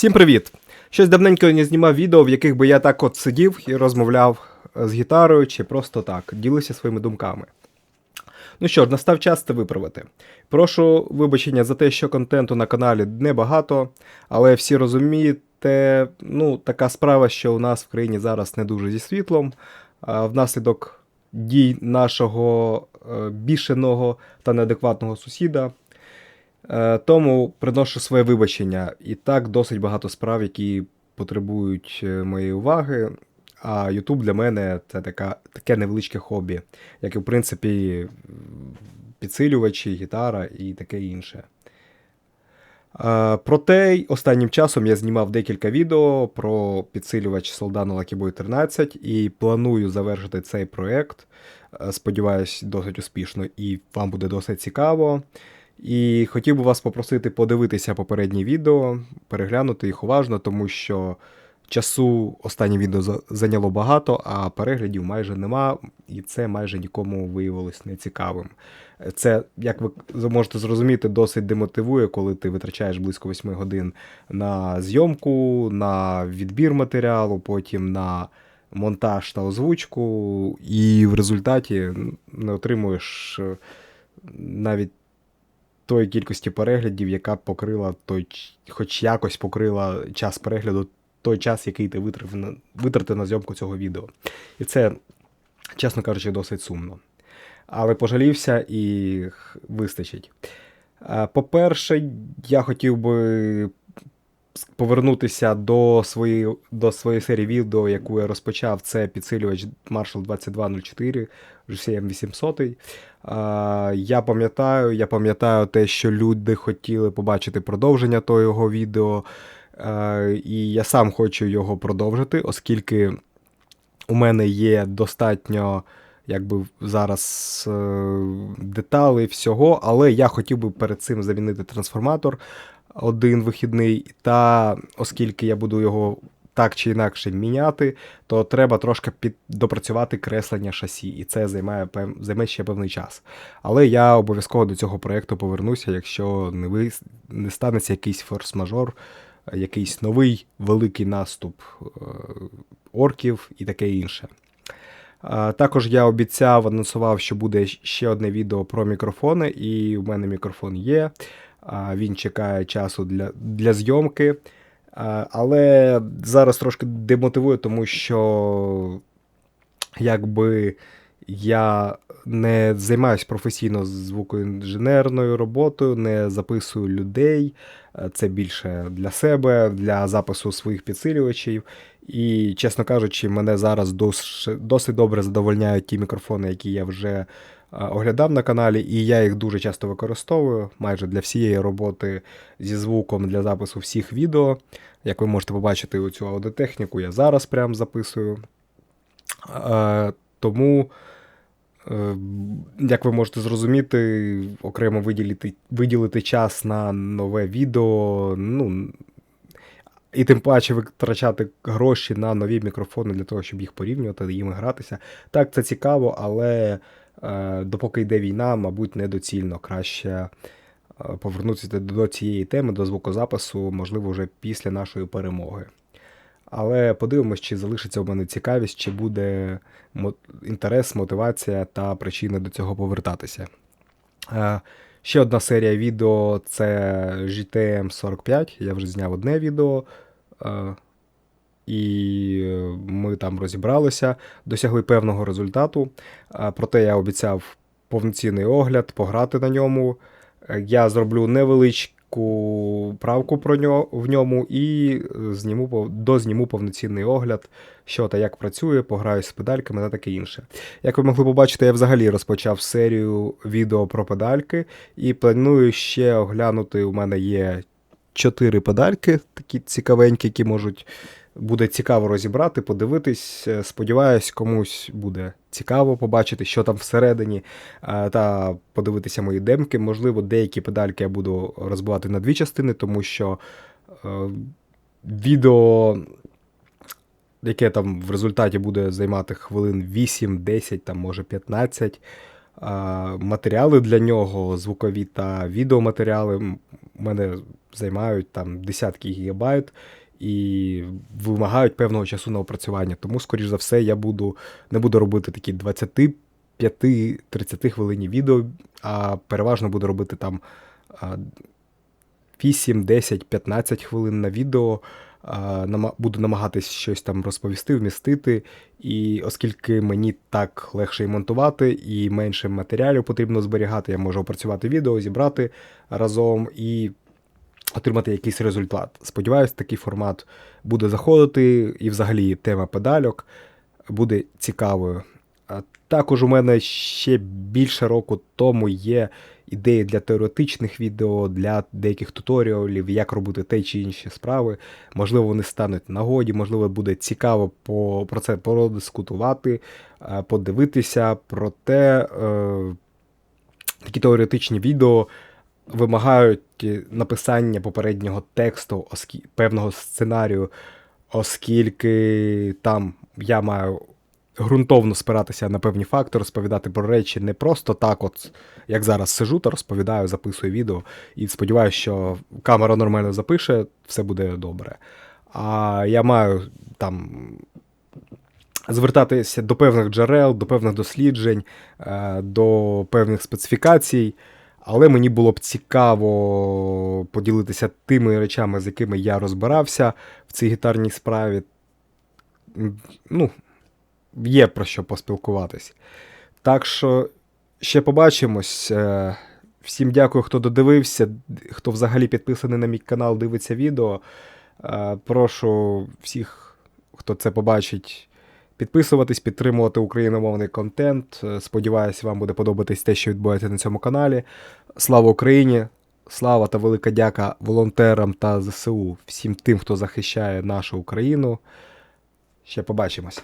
Всім привіт! Щось давненько не знімав відео, в яких би я так от сидів і розмовляв е, з гітарою чи просто так, ділився своїми думками. Ну що ж, настав час це виправити. Прошу вибачення за те, що контенту на каналі небагато, але всі розумієте, ну, така справа, що у нас в країні зараз не дуже зі світлом, а внаслідок дій нашого е, бішеного та неадекватного сусіда. Е, Тому приношу своє вибачення. І так досить багато справ, які потребують е, моєї уваги. А YouTube для мене це така, таке невеличке хобі, як і в принципі підсилювачі, гітара і таке інше. Е, Проте останнім часом я знімав декілька відео про підсилювач Soldano Lucky 13 і планую завершити цей проект. Сподіваюсь, досить успішно і вам буде досить цікаво. І хотів би вас попросити подивитися попередні відео, переглянути їх уважно, тому що часу останнє відео зайняло багато, а переглядів майже нема, і це майже нікому виявилось нецікавим. Це, як ви можете зрозуміти, досить демотивує, коли ти витрачаєш близько 8 годин на зйомку, на відбір матеріалу, потім на монтаж та озвучку, і в результаті не отримуєш е, навіть тої кількості переглядів, яка покрила той, хоч якось покрила час перегляду, той час, який ти витратив на, витратив на зйомку цього відео. І це, чесно кажучи, досить сумно. Але пожалівся і вистачить. По-перше, я хотів би повернутися до своєї, до своєї серії відео, яку я розпочав. Це підсилювач Marshall 2204 GCM 800. Я пам'ятаю, я пам'ятаю те, що люди хотіли побачити продовження того його відео. І я сам хочу його продовжити, оскільки у мене є достатньо якби зараз е, деталей всього, але я хотів би перед цим замінити трансформатор один вихідний, та оскільки я буду його так чи інакше міняти, то треба трошки під допрацювати креслення шасі, і це займає займе ще певний час. Але я обов'язково до цього проєкту повернуся, якщо не, ви... не станеться якийсь форс-мажор, якийсь новий великий наступ е, орків і таке інше. Також я обіцяв, анонсував, що буде ще одне відео про мікрофони, і в мене мікрофон є. Він чекає часу для, для зйомки. А, Але зараз трошки демотивує, тому що якби я не займаюся професійно звукоінженерною роботою, не записую людей. Е, Це більше для себе, для запису своїх підсилювачів. І, чесно кажучи, мене зараз досить добре задовольняють ті мікрофони, які я вже е, оглядав на каналі, і я їх дуже часто використовую майже для всієї роботи зі звуком для запису всіх відео. Як ви можете побачити оцю аудиотехніку, я зараз прям записую. Е, Тому, е, як ви можете зрозуміти, окремо виділити, виділити час на нове відео, ну, і тим паче витрачати гроші на нові мікрофони для того, щоб їх порівнювати, їм гратися. Так, це цікаво, але е, допоки йде війна, мабуть, недоцільно. Краще е, повернутися до цієї теми, до звукозапису, можливо, вже після нашої перемоги. Але подивимось, чи залишиться в мене цікавість, чи буде інтерес, мотивація та причини до цього повертатися. Е, Ще одна серія відео це GTM 45. Я вже зняв одне відео. І ми там розібралися, досягли певного результату. Проте я обіцяв повноцінний огляд, пограти на ньому. Е, Я зроблю невеличку правку про нього, в ньому і е, зніму, дозніму повноцінний огляд, що та як працює, пограю з педальками та таке інше. Як ви могли побачити, я взагалі розпочав серію відео про педальки і планую ще оглянути. У мене є чотири педальки, такі цікавенькі, які можуть буде цікаво розібрати, подивитись. Е, Сподіваюсь, комусь буде цікаво побачити, що там всередині, е, та подивитися мої демки. Можливо, деякі педальки я буду розбивати на дві частини, тому що е, відео яке там в результаті буде займати хвилин 8, 10, там може 15. матеріали для нього, звукові та відеоматеріали мене займають там десятки гігабайт і вимагають певного часу на опрацювання. Тому, скоріш за все, я буду не буду робити такі 25-30 хвилинні відео, а переважно буду робити там а, 8, 10, 15 хвилин на відео. Буду намагатись щось там розповісти, вмістити. І оскільки мені так легше і монтувати, і менше матеріалів потрібно зберігати, я можу опрацювати відео, зібрати разом і отримати якийсь результат. Сподіваюсь, такий формат буде заходити, і взагалі тема педальок буде цікавою. Також у мене ще більше року тому є ідеї для теоретичних відео, для деяких туторіалів, як робити те чи інші справи. Можливо, вони стануть нагоді, можливо, буде цікаво по, про це подискутувати, е, подивитися. Проте е, такі теоретичні відео вимагають е, написання попереднього тексту, оскі... певного сценарію, оскільки там я маю ґрунтовно спиратися на певні факти, розповідати про речі не просто так, от як зараз сижу та розповідаю, записую відео, і сподіваюся, що камера нормально запише, все буде добре. А я маю там звертатися до певних джерел, до певних досліджень, е, до певних специфікацій. Але мені було б цікаво поділитися тими речами, з якими я розбирався в цій гітарній справі. Ну, є про що поспілкуватись. Так що ще побачимось. Е, Всім дякую, хто додивився, хто взагалі підписаний на мій канал, дивиться відео. Е, Прошу всіх, хто це побачить, підписуватись, підтримувати україномовний контент. Е, Сподіваюсь, вам буде подобатись те, що відбувається на цьому каналі. Слава Україні! Слава та велика дяка волонтерам та ЗСУ, всім тим, хто захищає нашу Україну. Ще побачимось.